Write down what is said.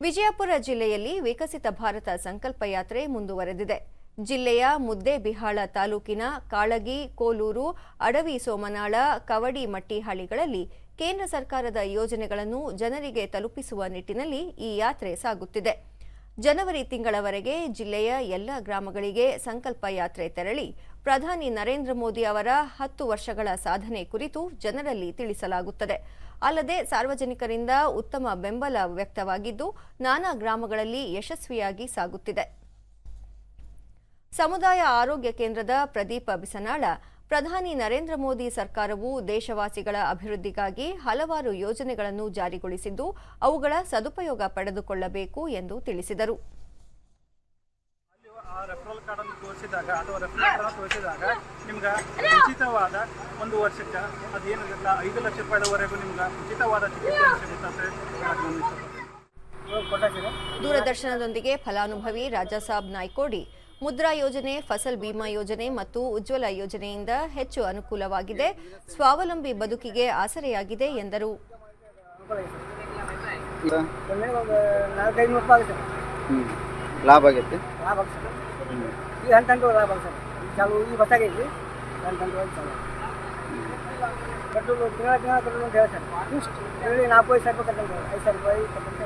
ವಿಜಯಪುರ ಜಿಲ್ಲೆಯಲ್ಲಿ ವಿಕಸಿತ ಭಾರತ ಸಂಕಲ್ಪ ಯಾತ್ರೆ ಮುಂದುವರೆದಿದೆ. ಜಿಲ್ಲೆಯ ಮುದ್ದೇಬಿಹಾಳ ತಾಲೂಕಿನ ಕಾಳಗಿ, ಕೋಲೂರು, ಅಡವಿ ಸೋಮನಾಳ, ಕವಡಿ ಮಟ್ಟಿಹಳ್ಳಿಗಳಲ್ಲಿ ಕೇಂದ್ರ ಸರ್ಕಾರದ ಯೋಜನೆಗಳನ್ನು ಜನರಿಗೆ ತಲುಪಿಸುವ ನಿಟ್ಟಿನಲ್ಲಿ ಈ ಯಾತ್ರೆ ಸಾಗುತ್ತಿದೆ. ಜನವರಿ ತಿಂಗಳವರೆಗೆ ಜಿಲ್ಲೆಯ ಎಲ್ಲ ಗ್ರಾಮಗಳಿಗೆ ಸಂಕಲ್ಪ ಯಾತ್ರೆ ತೆರಳಿ ಪ್ರಧಾನಿ ನರೇಂದ್ರ ಮೋದಿ ಅವರ ಹತ್ತು ವರ್ಷಗಳ ಸಾಧನೆ ಕುರಿತು ಜನರಲ್ಲಿ ತಿಳಿಸಲಾಗುತ್ತದೆ. ಅಲ್ಲದೆ ಸಾರ್ವಜನಿಕರಿಂದ ಉತ್ತಮ ಬೆಂಬಲ ವ್ಯಕ್ತವಾಗಿದ್ದು, ನಾನಾ ಗ್ರಾಮಗಳಲ್ಲಿ ಯಶಸ್ವಿಯಾಗಿ ಸಾಗುತ್ತಿದೆ. ಸಮುದಾಯ ಆರೋಗ್ಯ ಕೇಂದ್ರದ ಪ್ರದೀಪ ಬಿಸನಾಳ ಪ್ರಧಾನಿ ನರೇಂದ್ರ ಮೋದಿ ಸರ್ಕಾರವು ದೇಶವಾಸಿಗಳ ಅಭಿವೃದ್ಧಿಗಾಗಿ ಹಲವಾರು ಯೋಜನೆಗಳನ್ನು ಜಾರಿಗೊಳಿಸಿದ್ದು ಅವುಗಳ ಸದುಪಯೋಗ ಪಡೆದುಕೊಳ್ಳಬೇಕು ಎಂದು ತಿಳಿಸಿದರು. ರೆಫರಲ್ ಕಾರ್ಡನ್ನು ತೋರಿಸಿದಾಗ ಅಥವಾ ರೆಫರಲ್ ಕಾರ್ಡ್ ತೋರಿಸಿದಾಗ ನಿಮ್ಗೆ ಉಚಿತವಾದ ಒಂದು ವರ್ಷಕ್ಕೆ ಅದೇನಿರುತ್ತೆ ಐದು ಲಕ್ಷ ರೂಪಾಯಿವರೆಗೂ ನಿಮ್ಗೆ ಉಚಿತವಾದ ಚಿಕಿತ್ಸೆ ಸಿಗುತ್ತೆ ಅಂತ ಹೇಳಕ್ ನಾನು ಇಷ್ಟಪಡ್ತೀನಿ ದೂರದರ್ಶನದೊಂದಿಗೆ ಫಲಾನುಭವಿ ರಾಜಾಸಾಬ್ ನಾಯ್ಕೋಡಿ ಮುದ್ರಾ ಯೋಜನೆ ಫಸಲ್ ಬಿಮಾ ಯೋಜನೆ ಮತ್ತು ಉಜ್ವಲ ಯೋಜನೆಯಿಂದ ಹೆಚ್ಚು ಅನುಕೂಲವಾಗಿದೆ. ಸ್ವಾವಲಂಬಿ ಬದುಕಿಗೆ ಆಸರೆಯಾಗಿದೆ ಎಂದರು. ಲಾಭ ಆಗೈತಿ. ಸರ್ ಹಂತ ಲಾಭ ಸರ್. ಚಾಲು ಈ ಹೊಸಾಗೈತಿ ಹಂತ ಚಾಲು ಪೆಟ್ರೋಲ್ ತಿಂಗಳ ತಿಂಗಳ ಕಟ್ಟಲು ಅಂತ ಹೇಳಿ ಸರ್ ಹೇಳಿ ನಾಲ್ಕು ಐದು ಸಾವಿರ ರೂಪಾಯಿ ಕಟ್ಟಂತ ಐದು ಸಾವಿರ ರೂಪಾಯಿ ಕಟ್ಟಂತ